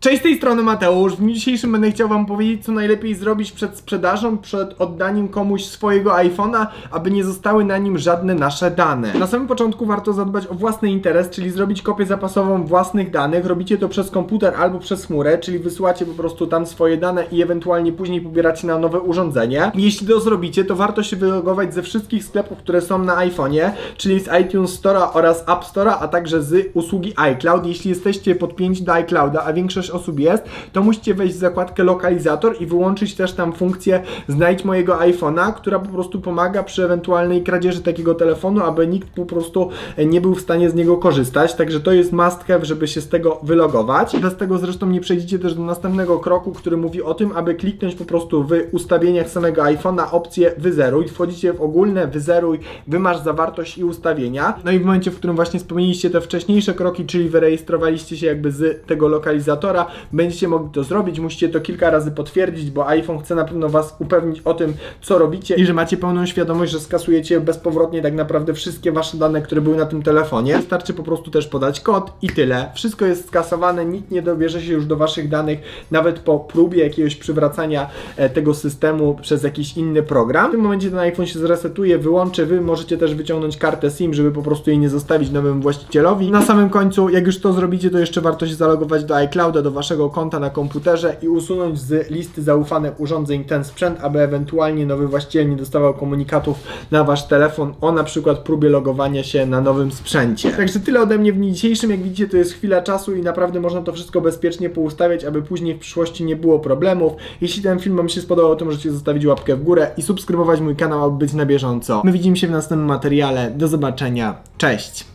Cześć, z tej strony Mateusz. W dniu dzisiejszym będę chciał Wam powiedzieć, co najlepiej zrobić przed sprzedażą, przed oddaniem komuś swojego iPhone'a, aby nie zostały na nim żadne nasze dane. Na samym początku warto zadbać o własny interes, czyli zrobić kopię zapasową własnych danych. Robicie to przez komputer albo przez chmurę, czyli wysyłacie po prostu tam swoje dane i ewentualnie później pobieracie na nowe urządzenie. Jeśli to zrobicie, to warto się wylogować ze wszystkich sklepów, które są na iPhone'ie, czyli z iTunes Store'a oraz App Store'a, a także z usługi iCloud. Jeśli jesteście podpięci do iClouda, a większość osób jest, to musicie wejść w zakładkę lokalizator i wyłączyć też tam funkcję znajdź mojego iPhone'a, która po prostu pomaga przy ewentualnej kradzieży takiego telefonu, aby nikt po prostu nie był w stanie z niego korzystać. Także to jest must have, żeby się z tego wylogować. Bez tego zresztą nie przejdziecie też do następnego kroku, który mówi o tym, aby kliknąć po prostu w ustawieniach samego iPhone'a opcję wyzeruj. Wchodzicie w ogólne wyzeruj, wymasz zawartość i ustawienia. No i w momencie, w którym właśnie spełniliście te wcześniejsze kroki, czyli wyrejestrowaliście się jakby z tego lokalizatora, będziecie mogli to zrobić. Musicie to kilka razy potwierdzić, bo iPhone chce na pewno Was upewnić o tym, co robicie i że macie pełną świadomość, że skasujecie bezpowrotnie tak naprawdę wszystkie Wasze dane, które były na tym telefonie. Wystarczy po prostu też podać kod i tyle. Wszystko jest skasowane, nikt nie dobierze się już do Waszych danych, nawet po próbie jakiegoś przywracania e, tego systemu przez jakiś inny program. W tym momencie ten iPhone się zresetuje, wyłączy. Wy możecie też wyciągnąć kartę SIM, żeby po prostu jej nie zostawić nowemu właścicielowi. Na samym końcu, jak już to zrobicie, to jeszcze warto się zalogować do iClouda, do Waszego konta na komputerze i usunąć z listy zaufanych urządzeń ten sprzęt, aby ewentualnie nowy właściciel nie dostawał komunikatów na Wasz telefon o na przykład próbie logowania się na nowym sprzęcie. Także tyle ode mnie w dniu dzisiejszym. Jak widzicie, to jest chwila czasu i naprawdę można to wszystko bezpiecznie poustawiać, aby później w przyszłości nie było problemów. Jeśli ten film Wam się spodobał, to możecie zostawić łapkę w górę i subskrybować mój kanał, aby być na bieżąco. My widzimy się w następnym materiale. Do zobaczenia. Cześć!